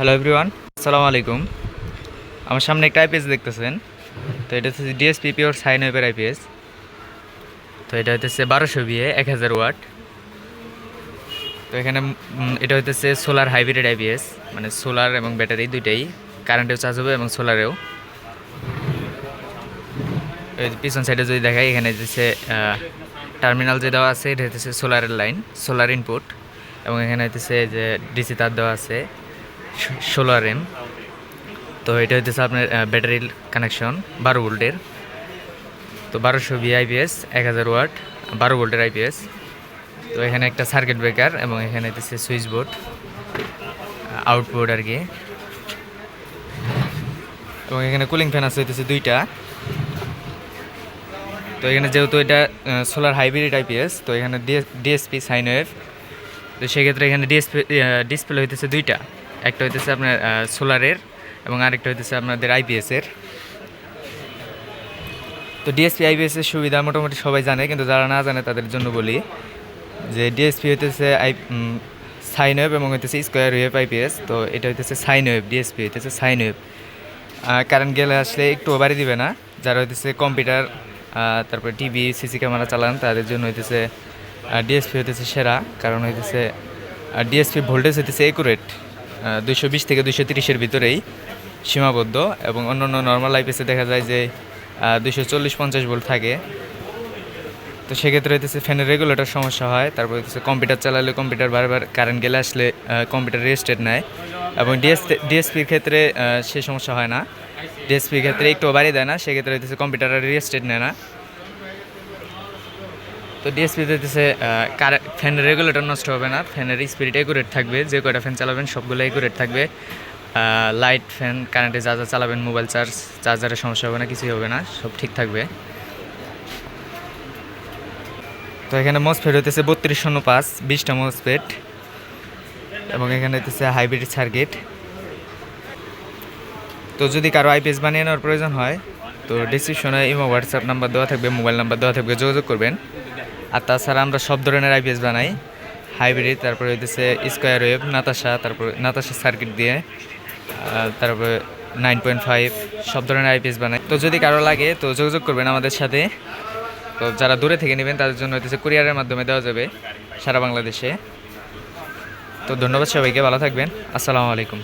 Hello everyone আসসালামু আলাইকুম আমার সামনে একটা আইপিএস দেখতেছেন। তো এটা হচ্ছে ডিএসপি পিওর সাইন ওয়েবের আইপিএস তো এটা হইতেছে বারোশো বিয়ে এক হাজার ওয়াট। তো এখানে এটা হইতেছে সোলার হাইব্রিড আইপিএস মানে সোলার এবং ব্যাটারি দুইটাই। কারেন্টেও চার্জ হবে এবং সোলারেও পিছন সাইডে যদি দেখাই, এখানে হচ্ছে টার্মিনাল যে দেওয়া আছে, এটা হচ্ছে সোলারের লাইন সোলার ইনপুট এবং এখানে হচ্ছে যে ডিসি তার দেওয়া আছে। ষোলো এম তো এটা হইতেছে আপনার ব্যাটারি কানেকশন বারো ভোল্টের। তো বারোশো ভি আইপিএস এক হাজার ওয়াট, বারো ভোল্টের আইপিএস তো এখানে একটা সার্কিট ব্রেকার এবং এখানে হচ্ছে সুইচ বোর্ড আউটবোর্ড আর কি। এবং এখানে কুলিং ফ্যান আছে হইতেছে দুইটা। তো এখানে যেহেতু এটা সোলার হাইব্রিড আইপিএস তো এখানে ডিএসপি সাইন ওয়েভ তো সেক্ষেত্রে এখানে ডিএসপি ডিসপ্লে হইতেছে দুইটা। একটা হইতেছে আপনার সোলারের এবং আরেকটা হইতেছে আপনাদের আইপিএসের তো ডিএসপি আইপিএসের সুবিধা মোটামুটি সবাই জানে, কিন্তু যারা না জানে তাদের জন্য বলি যে ডিএসপি হইতেছে আই সাইন ওয়েভ এবং হইতেছে স্কোয়ার ওয়েভ আইপিএস তো এটা হইতেছে সাইন ওয়েভ ডিএসপি হইতেছে সাইন ওয়েভ কারেন্ট গেলে আসলে একটু বাড়ি দিবে না, যারা হইতেছে কম্পিউটার তারপরে টিভি সিসি ক্যামেরা চালান, তাদের জন্য হইতেছে ডিএসপি হইতেছে সেরা, কারণ হইতেছে ডিএসপি ভোল্টেজ হইতেছে একুরেট দুইশো বিশ থেকে দুইশো তিরিশের ভিতরেই সীমাবদ্ধ এবং অন্য অন্য নর্মাল আইপিএসে দেখা যায় যে দুইশো চল্লিশ পঞ্চাশ ভোল্ট থাকে। তো সেক্ষেত্রে হইতেছে ফ্যানের রেগুলেটর সমস্যা হয়, তারপর হইতেছে কম্পিউটার চালালে কম্পিউটার বারবার কারেন্ট গেলে আসলে কম্পিউটার রেজিস্টেড নেয়। এবং ডিএস ডিএসপির ক্ষেত্রে সে সমস্যা হয় না। ডিএসপির ক্ষেত্রে একটু বাড়িয়ে দেয় না, সেক্ষেত্রে হইতেছে কম্পিউটার রেজিস্টেড নেয় না। তো ডিএসপি হইতেছে ফ্যানের রেগুলেটর নষ্ট হবে না ফ্যানের স্পিড একুরেট থাকবে, যে কয়টা ফ্যান চালাবেন সবগুলো একুরেট থাকবে। লাইট ফ্যান কারেন্টে যা যা চালাবেন মোবাইল চার্জ চার্জারের সমস্যা হবে না, কিছুই হবে না, সব ঠিক থাকবে। তো এখানে মসফেট হইতেছে বত্রিশ শূন্য পাঁচ, বিশটা মসফেট এবং এখানে হইতেছে হাইব্রিড সার্কিট তো যদি কারও আইপিএস বানিয়ে নেওয়ার প্রয়োজন হয়, তো ডিসক্রিপশনে ইমো হোয়াটসঅ্যাপ নাম্বার দেওয়া থাকবে মোবাইল নাম্বার দেওয়া থাকবে, যোগাযোগ করবেন। আর তাছাড়া আমরা সব ধরনের আইপিএস বানাই। হাইব্রিড তারপরে হইতেছে স্কোয়ার ওয়েভ নাতাশা তারপর নাতাশা সার্কিট দিয়ে তারপরে নাইন পয়েন্ট ফাইভ সব ধরনের আইপিএস বানাই। তো যদি কারও লাগে তো যোগাযোগ করবেন আমাদের সাথে। তো যারা দূরে থেকে নেবেন, তাদের জন্য হইতেছে কুরিয়ারের মাধ্যমে দেওয়া যাবে সারা বাংলাদেশে। তো ধন্যবাদ সবাইকে, ভালো থাকবেন। আসসালামু আলাইকুম।